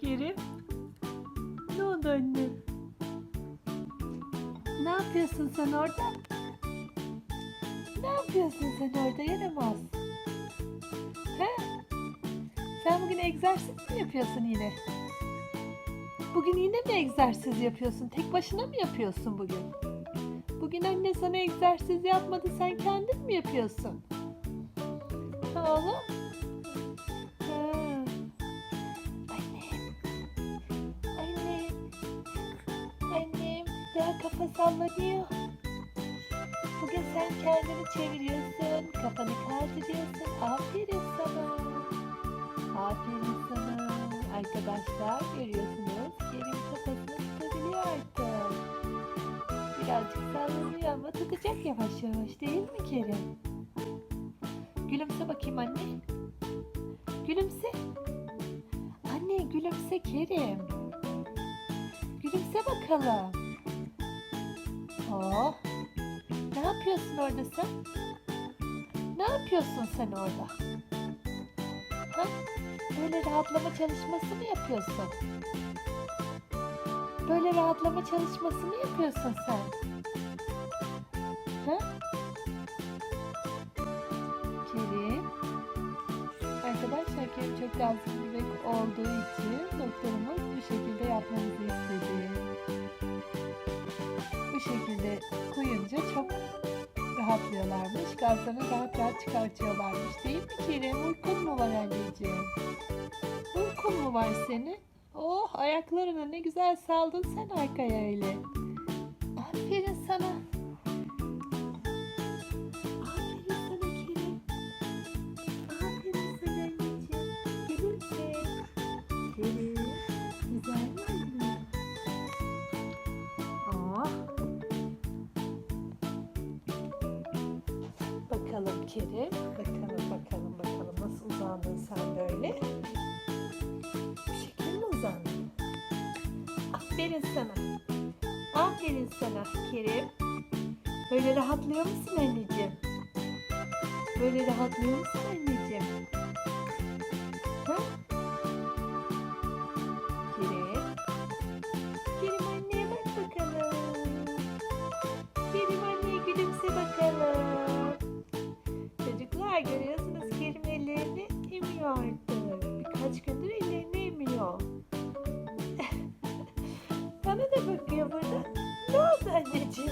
Kerim. Ne oldu anne? Ne yapıyorsun sen orada? Ne yapıyorsun sen orada yaramaz? He? Sen bugün egzersiz mi yapıyorsun yine? Bugün yine mi egzersiz yapıyorsun? Tek başına mı yapıyorsun bugün? Bugün anne sana egzersiz yapmadı sen kendin mi yapıyorsun? Oğlum. Daha kafa sallanıyor. Bugün sen kendini çeviriyorsun. Kafanı kaldırıyorsun. Aferin sana. Aferin sana. Arkadaşlar görüyorsunuz. Kerim kafasını tutabiliyor artık. Birazcık sallanıyor ama tutacak yavaş yavaş değil mi Kerim? Gülümse bakayım anne. Gülümse. Anne gülümse Kerim. Gülümse bakalım. Oh. Ne yapıyorsun orada sen? Ne yapıyorsun sen orada? Ha? Böyle rahatlama çalışması mı yapıyorsun? Böyle rahatlama çalışması mı yapıyorsun sen? Ha? Kerim. Arkadaşlar Kerim çok gazlı bebek olduğu için doktorumuz bu şekilde yapmamızı istedi. Rahatlıyorlarmış. Gazlarını rahat rahat çıkartıyorlarmış. Değil mi Kerim? Uykun mu var anneciğim? Uykun mu var senin? Oh ayaklarını ne güzel saldın sen arkaya öyle. Bakalım Kerim. Bakalım bakalım bakalım nasıl uzandın sen böyle. Bu şekilde mi uzandın? Aferin sana. Aferin sana Kerim. Böyle rahatlıyor musun anneciğim? Böyle rahatlıyor musun anneciğim? Ha? Kerim. Kerim 看剧